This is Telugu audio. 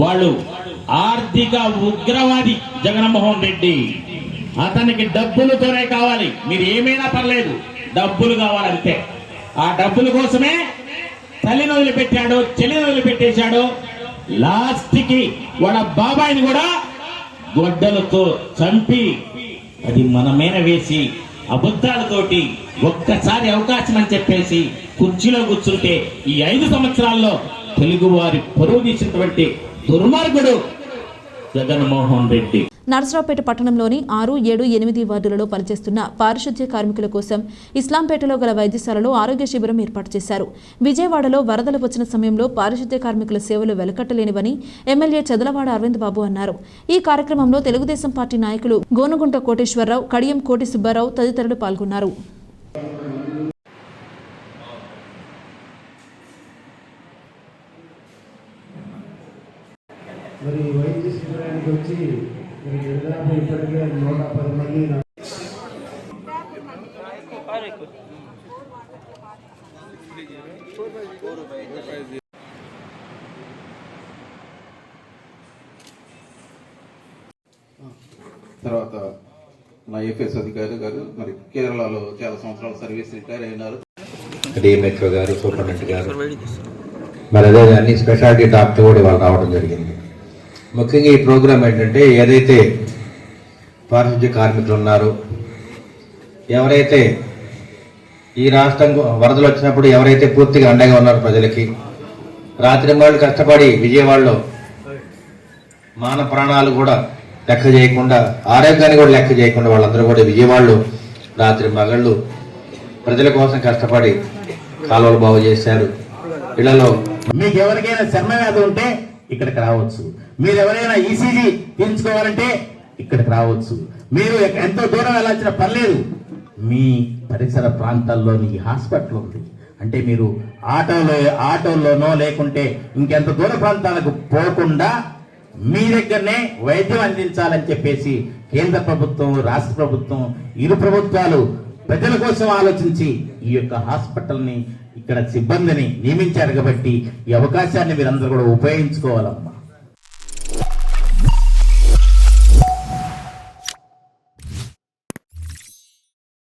వాళ్ళు ఆర్థిక ఉగ్రవాది జగన్మోహన్ రెడ్డి. అతనికి డబ్బులతోనే కావాలి. మీరు ఏమైనా పర్లేదు. డబ్బులు కావాలంతే. ఆ డబ్బుల కోసమే తల్లిని వదిలిపెట్టాడు చెల్లిని వదిలిపెట్టేశాడు లాస్ట్కి వాళ్ళ బాబాయిని కూడా గొడ్డలతో చంపి అది మన మీద వేసి అబద్ధాలతోటి ఒక్కసారి అవకాశం అని చెప్పేసి కుర్చీలో కూర్చుంటే ఈ ఐదు సంవత్సరాల్లో తెలుగు వారి పరువు తీసినటువంటి దుర్మార్గుడు జగన్మోహన్ రెడ్డి. నరసరావుపేట పట్టణంలోని ఆరు ఏడు ఎనిమిది వార్డులలో పనిచేస్తున్న పారిశుద్ధ్య కార్మికుల కోసం ఇస్లాంపేటలో గల వైద్యశాలలో ఆరోగ్య శిబిరం ఏర్పాటు చేశారు. విజయవాడలో వరదలు వచ్చిన సమయంలో పారిశుద్ధ్య కార్మికుల సేవలు వెలకట్టలేనివని ఎమ్మెల్యే చదలవాడ అరవింద్ బాబు అన్నారు. ఈ కార్యక్రమంలో తెలుగుదేశం పార్టీ నాయకులు గోనుగుంట కోటేశ్వరరావు కడియం కోటి సుబ్బారావు తదితరులు పాల్గొన్నారు. మరి వైద్య శిబిరానికి వచ్చి మరి దాదాపు ఇప్పటికే నూట పది మంది తర్వాత నా ఐఎఫ్ఎస్ అధికారి గారు మరి కేరళలో చాలా సంవత్సరాల సర్వీస్ రిటైర్ అయినారు. డిఎంహెచ్ఓ గారు సూపరింటెండెంట్ గారు. మరి అదే అన్ని స్పెషాలిటీ డాక్టర్ కూడా ఇవాళ రావడం జరిగింది. ముఖ్యంగా ఈ ప్రోగ్రాం ఏంటంటే ఏదైతే పారిశుద్ధ్య కార్మికులు ఉన్నారో ఎవరైతే ఈ రాష్ట్రం వరదలు వచ్చినప్పుడు ఎవరైతే పూర్తిగా అండగా ఉన్నారో ప్రజలకి రాత్రి వాళ్ళు కష్టపడి విజయవాడలో మాన ప్రాణాలు కూడా లెక్క చేయకుండా ఆరోగ్యాన్ని కూడా లెక్క చేయకుండా వాళ్ళందరూ కూడా విజయవాడలో రాత్రి మగళ్ళు ప్రజల కోసం కష్టపడి కాలువలు బాగు చేశారు. ఇళ్ళలో మీకు ఎవరికైనా చర్మ వ్యాధి ఉంటే ఇక్కడికి రావచ్చు. మీరు ఎవరైనా ఈసీజీ తీర్చుకోవాలంటే ఇక్కడికి రావచ్చు. మీరు ఎంతో దూరం వెళ్ళాల్సిన పర్లేదు మీ పరిసర ప్రాంతాల్లోని ఈ హాస్పిటల్ ఉంది. అంటే మీరు ఆటోలో ఆటోల్లోనో లేకుంటే ఇంకెంత దూర ప్రాంతాలకు పోకుండా మీ దగ్గరనే వైద్యం అందించాలని చెప్పేసి కేంద్ర ప్రభుత్వం రాష్ట్ర ప్రభుత్వం ఇరు ప్రభుత్వాలు ప్రజల కోసం ఆలోచించి ఈ యొక్క హాస్పిటల్ని ఇక్కడ సిబ్బందిని నియమించారు కాబట్టి ఈ అవకాశాన్ని మీరందరూ కూడా ఉపయోగించుకోవాలమ్మా.